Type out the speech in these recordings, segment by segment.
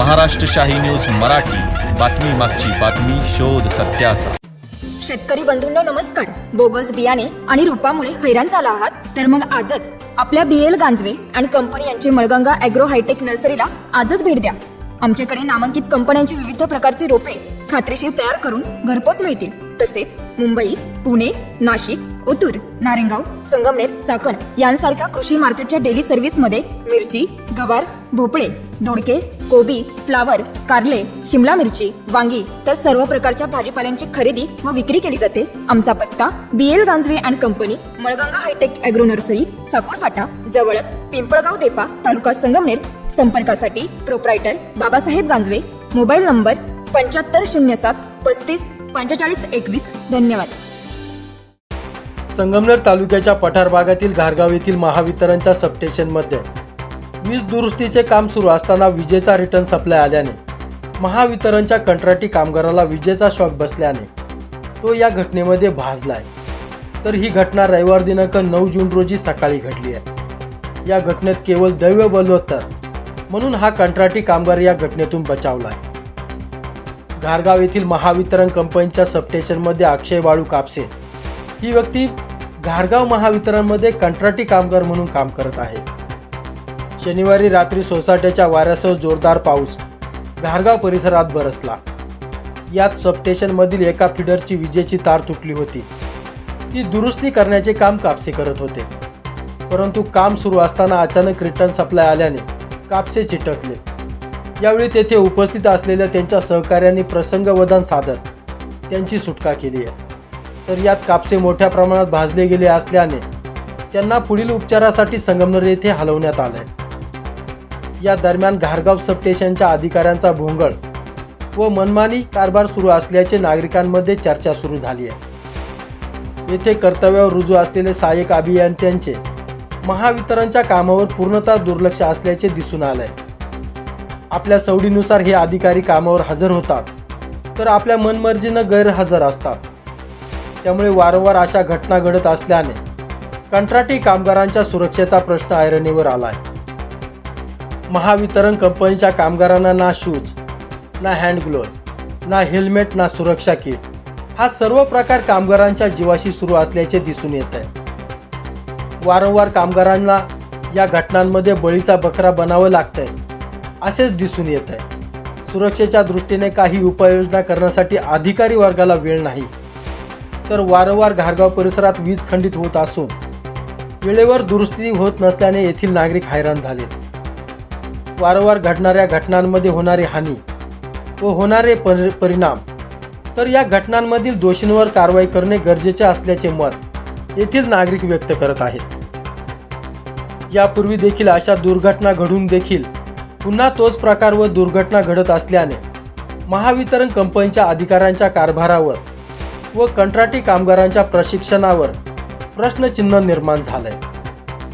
महाराष्ट्र शाही न्यूज मराठी. बातमी मागची बातमी शोध सत्याचा. शेतकरी बंधूंनो नमस्कार. बोगस बियाणे आणि रोपामुळे हैराण झाला आहात? तर मग आजच आपल्या बी एल गांजवे आणि कंपनी यांची मळगंगा अॅग्रो हायटेक नर्सरीला आजच भेट द्या. आमच्याकडे नामांकित कंपन्यांची विविध प्रकारची रोपे खात्रीशीर तयार करून घरपोच मिळतील. तसेच मुंबई पुणे नाशिक ओतूर नारेंगाव संगमनेर चाकण यांसारख्या कृषी मार्केटच्या डेली सर्व्हिसमध्ये मिरची गवार भोपळे दोडके कोबी फ्लावर कारले शिमला मिरची वांगी तर सर्व प्रकारच्या भाजीपाल्यांची खरेदी व विक्री केली जाते. आमचा पत्ता B L Ganjave and company Malganga hitech agro nursery Sakur फाटा जवळच पिंपळगाव देपा तालुका संगमनेर. संपर्कासाठी proprietor Babasaheb Ganjave. Mobile number पंच्याहत्तर शून्य सात पस्तीस पंचेचाळीस एकवीस. धन्यवाद. संगमनेर तालुक्याच्या पठार भागातील घारगाव येथील महावितरणच्या सबस्टेशनमध्ये वीज दुरुस्तीचे काम सुरू असताना विजेचा रिटर्न सप्लाय आल्याने महावितरणच्या कंत्राटी कामगाराला विजेचा शॉक बसल्याने तो या घटनेमध्ये भाजलाय. तर ही घटना रविवार दिनांक नऊ जून रोजी सकाळी घडली आहे. या घटनेत केवळ दैव बलवत्तर म्हणून हा कंत्राटी कामगार या घटनेतून बचावलाय घारगाव येथील महावितरण कंपनीच्या सबस्टेशनमध्ये अक्षय बाळू कापसे. ही व्यक्ती घारगाव महावितरणमध्ये कंत्राटी कामगार म्हणून काम करत आहे. शनिवारी रात्री सोसाट्याच्या वाऱ्यासह जोरदार पाऊस घारगाव परिसरात बरसला. यात सबस्टेशनमधील एका फिडरची विजेची तार तुटली होती. ती दुरुस्ती करण्याचे काम कापसे करत होते. परंतु काम सुरू असताना अचानक रिटर्न सप्लाय आल्याने कापसे चिटकले. यावेळी तेथे उपस्थित असलेल्या त्यांच्या सहकार्यांनी प्रसंगवधान साधत त्यांची सुटका केली आहे. तर यात कापसे मोठ्या प्रमाणात भाजले गेले असल्याने त्यांना पुढील उपचारासाठी संगमनेर येथे हलवण्यात आलंय. या दरम्यान घारगाव सबस्टेशनच्या अधिकाऱ्यांचा भोंगळ व मनमानी कारभार सुरू असल्याचे नागरिकांमध्ये चर्चा सुरू झाली आहे. येथे कर्तव्यावर रुजू असलेले सहाय्यक अभियंत्यांचे महावितरणच्या कामावर पूर्णतः दुर्लक्ष असल्याचे दिसून आलंय. आपल्या सवडीनुसार हे अधिकारी कामावर हजर होतात. तर आपल्या मनमर्जीनं गैरहजर असतात. त्यामुळे वारंवार अशा घटना घडत असल्याने कंत्राटी कामगारांच्या सुरक्षेचा प्रश्न ऐरणीवर आलाय. महावितरण कंपनीच्या कामगारांना ना शूज ना हँड ग्लोव्ह ना हेल्मेट ना सुरक्षा किट हा सर्व प्रकार कामगारांच्या जीवाशी सुरू असल्याचे दिसून येत आहे. वारंवार कामगारांना या घटनांमध्ये बळीचा बकरा बनावं लागतंय. असेच दिसून येत आहे. सुरक्षेच्या दृष्टीने काही उपाययोजना करण्यासाठी अधिकारी वर्गाला वेळ नाही. तर वारंवार घारगाव परिसरात वीज खंडित होत असून वेळेवर दुरुस्ती होत नसल्याने येथील नागरिक हैराण झाले. वारंवार घडणाऱ्या घटनांमध्ये होणारी हानी व होणारे परि परिणाम तर या घटनांमधील दोषींवर कारवाई करणे गरजेचे असल्याचे मत येथील नागरिक व्यक्त करत आहेत. यापूर्वी देखील अशा दुर्घटना घडून देखील पुन्हा तोच प्रकार व दुर्घटना घडत असल्याने महावितरण कंपनीच्या अधिकाऱ्यांच्या कारभारावर व कंत्राटी कामगारांच्या प्रशिक्षणावर प्रश्नचिन्ह निर्माण झालंय.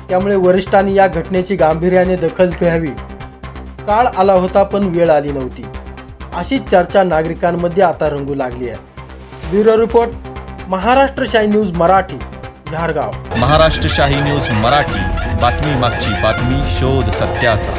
त्यामुळे वरिष्ठांनी या घटनेची गांभीर्याने दखल घ्यावी. काळ आला होता पण वेळ आली नव्हती. अशीच चर्चा नागरिकांमध्ये आता रंगू लागली आहे. ब्युरो रिपोर्ट महाराष्ट्र शाही न्यूज मराठी धारगाव. महाराष्ट्र शाही न्यूज मराठी बातमी मागची बातमी शोध सत्याचा.